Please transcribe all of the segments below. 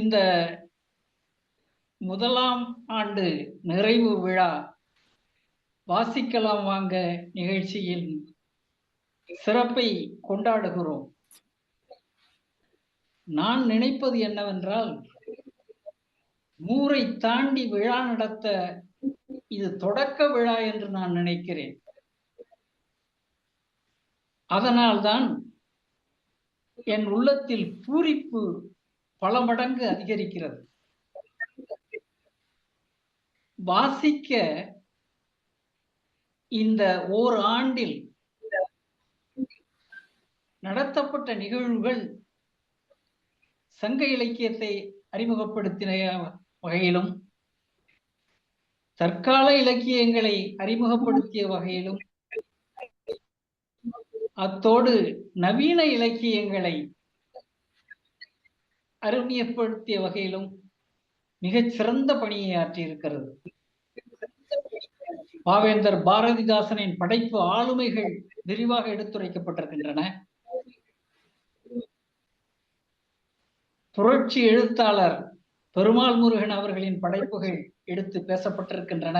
இந்த முதலாம் ஆண்டு நிறைவு விழா வாசிக்கலாம் வாங்க நிகழ்ச்சியில் சிறப்பை கொண்டாடுகிறோம். நான் நினைப்பது என்னவென்றால் நூறை தாண்டி விழா நடத்த இது தொடக்க விழா என்று நான் நினைக்கிறேன். அதனால்தான் என் உள்ளத்தில் பூரிப்பு பல மடங்கு அதிகரிக்கிறது. வாசிக்க இந்த ஓர் ஆண்டில் நடத்தப்பட்ட நிகழ்வுகள் சங்க இலக்கியத்தை அறிமுகப்படுத்தின வகையிலும் தற்கால இலக்கியங்களை அறிமுகப்படுத்திய வகையிலும் அத்தோடு நவீன இலக்கியங்களை அறிமுகப்படுத்திய வகையிலும் மிகச் சிறந்த பணியை ஆற்றியிருக்கிறது. பாவேந்தர் பாரதிதாசனின் படைப்பு ஆளுமைகள் விரிவாக எடுத்துரைக்கப்பட்டிருக்கின்றன. புரட்சி எழுத்தாளர் பெருமாள் முருகன் அவர்களின் படைப்புகள் எடுத்து பேசப்பட்டிருக்கின்றன.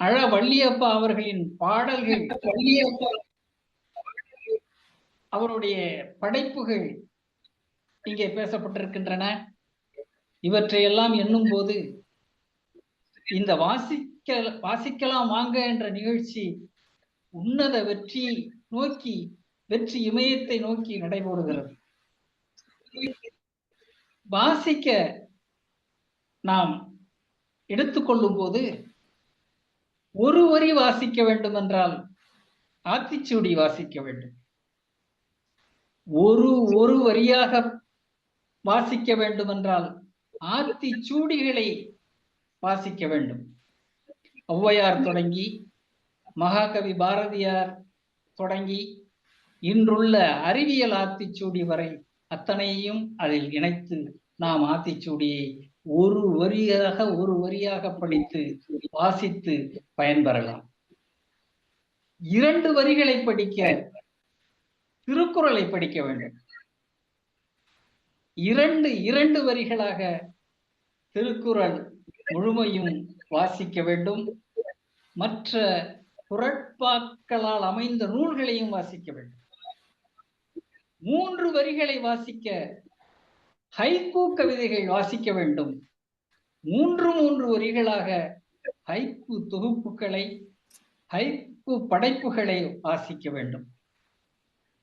அழ வள்ளியப்பா அவர்களின் பாடல்கள் வள்ளியப்பா அவருடைய படைப்புகள் இங்கே பேசப்பட்டிருக்கின்றன. இவற்றையெல்லாம் எண்ணும் போது இந்த வாசிக்க வாசிக்கலாம் வாங்க என்ற நிகழ்ச்சி உன்னத வெற்றி நோக்கி வெற்றி இமயத்தை நோக்கி நடைபெறுகிறது வாசிக்க நாம் எடுத்துக்கொள்ளும் போது ஒரு வரி வாசிக்க வேண்டும் என்றால் ஆத்திச்சூடி வாசிக்க வேண்டும். ஒரு ஒரு வரியாக வாசிக்க வேண்டும் என்றால் ஆத்திச்சூடிகளை வாசிக்க வேண்டும். ஔவையார் தொடங்கி மகாகவி பாரதியார் தொடங்கி இன்றுள்ள அறிவியல் ஆத்திச்சூடி வரை அத்தனையும் அதில் இணைத்து நாம் ஆத்திச்சூடியை ஒரு வரியாக ஒரு வரியாக படித்து வாசித்து பயன்பெறலாம். இரண்டு வரிகளை படிக்க திருக்குறளை படிக்க வேண்டும். இரண்டு இரண்டு வரிகளாக திருக்குறள் முழுமையும் வாசிக்க வேண்டும். மற்ற குரட்பாக்களால் அமைந்த நூல்களையும் வாசிக்க வேண்டும். மூன்று வரிகளை வாசிக்க ஹைக்கூ கவிதைகள் வாசிக்க வேண்டும். மூன்று மூன்று வரிகளாக ஹைக்கூ தொகுப்புகளை ஹைக்கூ படைப்புகளை வாசிக்க வேண்டும்.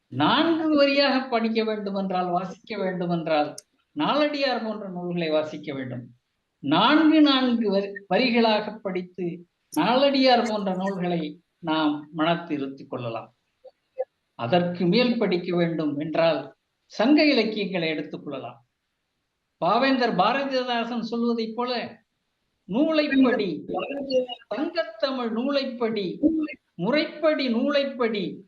நான்கு வரியாக படிக்க வேண்டும் என்றால் வாசிக்க வேண்டும் என்றால் நாலடியார் போன்ற நூல்களை வாசிக்க வேண்டும். நான்கு நான்கு வரிகளாக படித்து நாலடியார் போன்ற நூல்களை நாம் மனத்து கொள்ளலாம். அதற்கு மேல் படிக்க வேண்டும் என்றால் சங்க இலக்கியங்களை எடுத்துக் கொள்ளலாம். பாவேந்தர் பாரதிதாசன் சொல்வதைப் போல நூலைப்படி தங்கத்தமிழ் நூலைப்படி முறைப்படி நூலைப்படி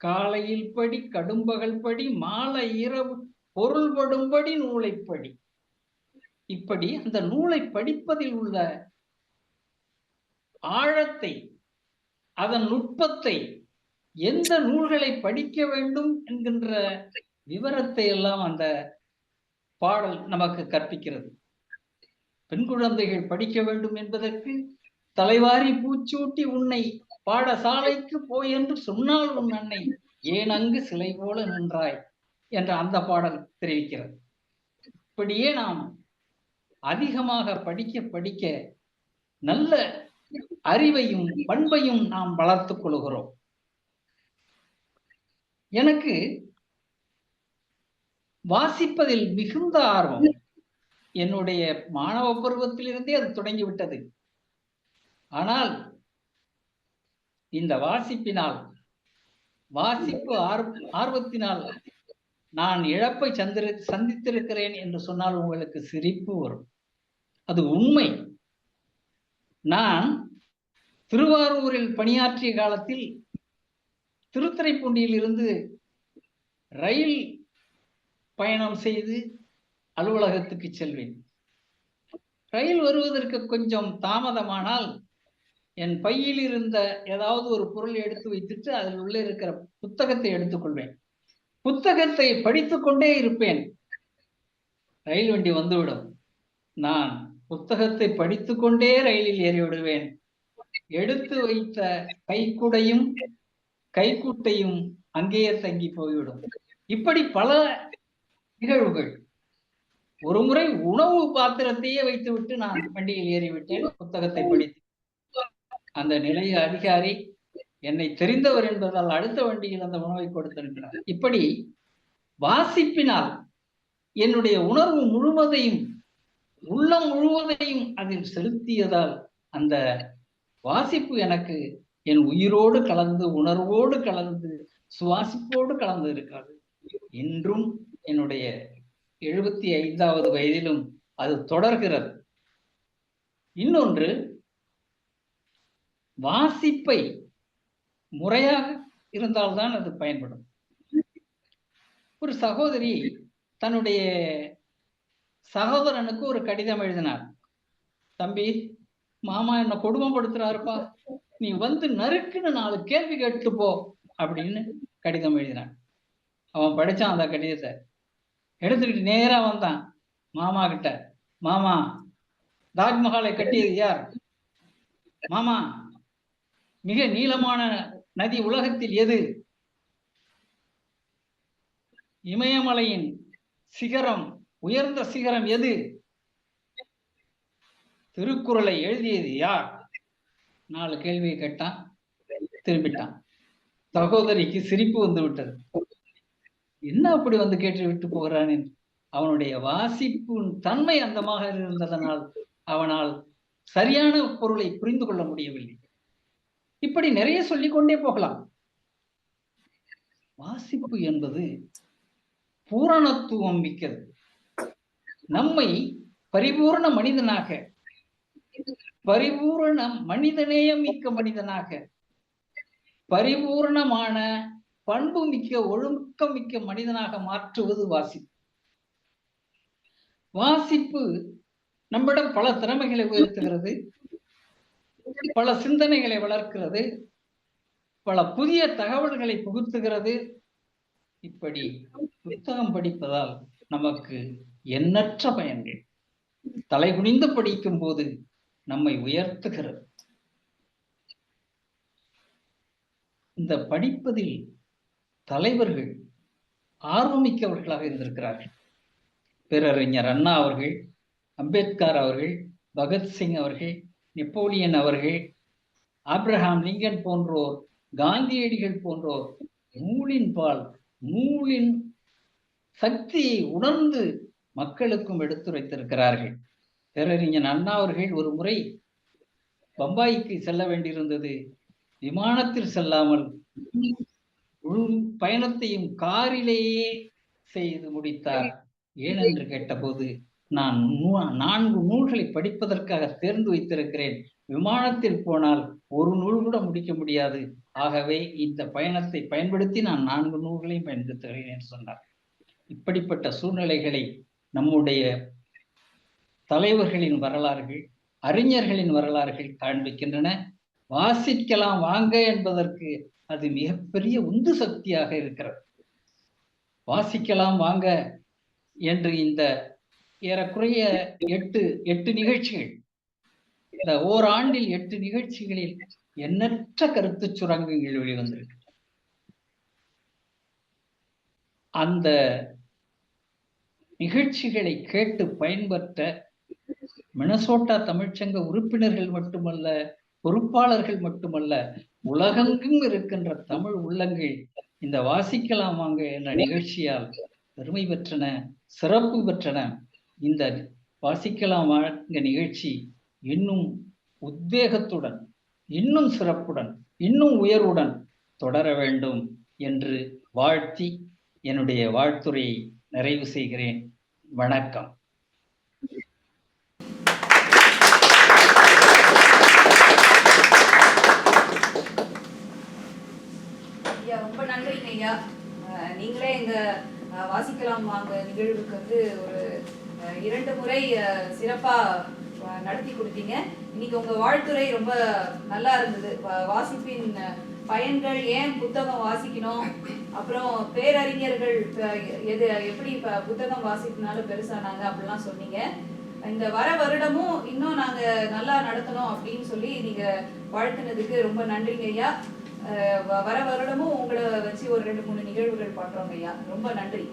காலையில் படி கடும்பகல் படி மாலை இரவு பொருள்படும்படி நூலைப்படி இப்படி அந்த நூலை படிப்பதில் உள்ள ஆழத்தை அதன் நுட்பத்தை எந்த நூல்களை படிக்க வேண்டும் என்கின்ற விவரத்தை எல்லாம் அந்த பாடல் நமக்கு கற்பிக்கிறது. பெண் குழந்தைகள் படிக்க வேண்டும் என்பதற்கு தலைவாரி பூச்சூட்டி உன்னை பாடசாலைக்கு போய் என்று சொன்னால் உன் அன்னை ஏன் அங்கு சிலை போல நின்றாய்? என்ற அந்த பாடல் தெரிவிக்கிறது. இப்படியே நாம் அதிகமாக படிக்க படிக்க நல்ல அறிவையும் பண்பையும் நாம் வளர்த்துக் கொள்கிறோம். எனக்கு வாசிப்பதில் மிகுந்த ஆர்வம். என்னுடைய மாணவ பருவத்திலிருந்தே அது தொடங்கிவிட்டது. ஆனால் இந்த வாசிப்பினால் வாசிப்பு ஆர்வத்தினால் நான் இழப்பை சந்திர சந்தித்திருக்கிறேன் என்று சொன்னால் உங்களுக்கு சிரிப்பு வரும். அது உண்மை. நான் திருவாரூரில் பணியாற்றிய காலத்தில் திருத்துறைப்பூண்டியில் இருந்து ரயில் பயணம் செய்து அலுவலகத்துக்கு செல்வேன். ரயில் வருவதற்கு கொஞ்சம் தாமதமானால் என் பையில் இருந்த ஏதாவது ஒரு பொருள் எடுத்து வைத்துட்டு அதில் உள்ள இருக்கிற புத்தகத்தை எடுத்துக்கொள்வேன். புத்தகத்தை படித்துக் கொண்டே இருப்பேன். ரயில் வண்டி வந்துவிடும். நான் புத்தகத்தை படித்துக்கொண்டே ரயிலில் ஏறி விடுவேன் எடுத்து வைத்த கைக்குடையும் கைக்குட்டையும் அங்கேயே தங்கி போய்விடும். இப்படி பல நிகழ்வுகள். ஒரு முறை உணவு பாத்திரத்தையே வைத்துவிட்டு நான் வண்டியில் ஏறிவிட்டேன். புத்தகத்தை படித்து அந்த நிலைய அதிகாரி என்னை தெரிந்தவர் என்பதால் அடுத்த வண்டியில் அந்த உணவை கொடுத்திருக்கிறார். இப்படி வாசிப்பினால் என்னுடைய உணர்வு முழுவதையும் உள்ளம் முழுவதையும் அதில் செலுத்தியதால் அந்த வாசிப்பு எனக்கு என் உயிரோடு கலந்து உணர்வோடு கலந்து சுவாசிப்போடு கலந்து இருக்கிறது. இன்றும் என்னுடைய எழுபத்தி ஐந்தாவது வயதிலும் அது தொடர்கிறது. இன்னொன்று வாசிப்பை முறையாக இருந்தால்தான் அது பயன்படும். ஒரு சகோதரி தன்னுடைய சகோதரனுக்கு ஒரு கடிதம் எழுதினார். தம்பி மாமா என்ன கொடுமைப்படுத்துறாருப்பா. நீ வந்து நறுக்குன்னு நாலு கேள்வி கேட்டு போ அப்படின்னு கடிதம் எழுதினான் அவன் படிச்சான் அந்த கடிதத்தை. எடுத்துக்கிட்டு நேரா வந்தான். மாமா கிட்ட மாமா தாஜ்மஹாலை கட்டியது யார்? மாமா மிக நீளமான நதி உலகத்தில் எது? இமயமலையின் சிகரம் உயர்ந்த சிகரம் எது? திருக்குறளை எழுதியது யார்? நாலு கேள்வியை கேட்டான் திரும்பிட்டான். சகோதரிக்கு சிரிப்பு வந்து விட்டது. என்ன அப்படி வந்து கேட்டு விட்டு போகிறான் என்று? அவனுடைய வாசிப்பின் தன்மை அந்தமாக இருந்ததனால் அவனால் சரியான பொருளை புரிந்து கொள்ள முடியவில்லை. இப்படி நிறைய சொல்லிக்கொண்டே போகலாம். வாசிப்பு என்பது பூரணத்துவம் மிக்கது. நம்மை பரிபூர்ண மனிதனாக பரிபூரண மனிதநேயம் மிக்க மனிதனாக பரிபூர்ணமான பண்பு மிக்க ஒழுக்கம் மிக்க மனிதனாக மாற்றுவது வாசிப்பு. வாசிப்பு நம்மிடம் பல திறமைகளை உயர்த்துகிறது. பல சிந்தனைகளை வளர்க்கிறது பல புதிய தகவல்களை புகுத்துகிறது. இப்படி புத்தகம் படிப்பதால் நமக்கு எண்ணற்ற பயன்கள். தலைகுனிந்து படிக்கும் போது நம்மை உயர்த்துகிறது. இந்த படிப்பதில் தலைவர்கள் ஆர்வமிக்கவர்களாக இருந்திருக்கிறார்கள். பேரறிஞர் அண்ணா அவர்கள் அம்பேத்கர் அவர்கள் பகத்சிங் அவர்கள் நெப்போலியன் அவர்கள் ஆப்ரஹாம் லிங்கன் போன்றோர் காந்தியடிகள் போன்றோர் நூலின் பால் நூலின் சக்தியை உணர்ந்து மக்களுக்கும் எடுத்துரைத்திருக்கிறார்கள். பேரறிஞர் அண்ணா அவர்கள் ஒரு முறை பம்பாய்க்கு செல்ல வேண்டியிருந்தது. விமானத்தில் செல்லாமல் முழு பயணத்தையும் காரிலேயே செய்து முடித்தார். ஏனென்று கேட்டபோது நான் நான்கு நூல்களை படிப்பதற்காக தேர்ந்து வைத்திருக்கிறேன். விமானத்தில் போனால் ஒரு நூல் கூட முடிக்க முடியாது. ஆகவே இந்த பயணத்தை பயன்படுத்தி நான் நான்கு நூல்களையும் பயன்படுத்துகிறேன் என்று சொன்னார். இப்படிப்பட்ட சூழ்நிலைகளை நம்முடைய தலைவர்களின் வரலாறுகள் அறிஞர்களின் வரலாறுகள் காண்பிக்கின்றன. வாசிக்கலாம் வாங்க என்பதற்கு அது மிகப்பெரிய உந்து சக்தியாக இருக்கிறது. வாசிக்கலாம் வாங்க என்று இந்த ஏறக்குறைய எட்டு எட்டு நிகழ்ச்சிகள். இந்த ஓராண்டில் எட்டு நிகழ்ச்சிகளில் எண்ணற்ற கருத்து சுரங்கங்கள் வெளிவந்திருக்கு அந்த நிகழ்ச்சிகளை கேட்டு பயன்பெற்ற மினசோட்டா தமிழ்ச்சங்க உறுப்பினர்கள் மட்டுமல்ல பொறுப்பாளர்கள் மட்டுமல்ல உலகெங்கும் இருக்கின்ற தமிழ் உள்ளங்கள் இந்த வாசிக்கலாம் வாங்க என்ற நிகழ்ச்சியால் பெருமை பெற்றன சிறப்பு பெற்றன. இந்த வாசிக்கலாம் வாங்க நிகழ்ச்சி இன்னும் உத்வேகத்துடன் இன்னும் சிறப்புடன் இன்னும் உயர்வுடன் தொடர வேண்டும் என்று வாழ்த்தி என்னுடைய வாழ்த்துறையை நிறைவு செய்கிறேன். வணக்கம். ஐயா ரொம்ப நன்றிங்க ஐயா. அஹ் நீங்களே எங்க வாசிக்கலாம் வாங்க நிகழ்வுக்கு வந்து ஒரு இரண்டு முறை சிறப்பா நடத்தி கொடுத்தீங்க. இன்னைக்கு உங்க வாழ்த்துறை ரொம்ப நல்லா இருந்தது. வாசிப்பின் பயன்கள் ஏன் புத்தகம் வாசிக்கணும்? அப்புறம் பேரறிஞர்கள் எது எப்படி புத்தகம் வாசிப்பினால பெருசானாங்க அப்படிலாம் சொன்னீங்க. இந்த வர வருடமும் இன்னும் நாங்க நல்லா நடத்தணும் அப்படின்னு சொல்லி நீங்க வாழ்த்துனதுக்கு ரொம்ப நன்றிங்க ஐயா. வ- வர வருடமும் உங்களை வச்சு ஒரு ரெண்டு மூணு நிகழ்வுகள் பண்றோங்க ஐயா. ரொம்ப நன்றி.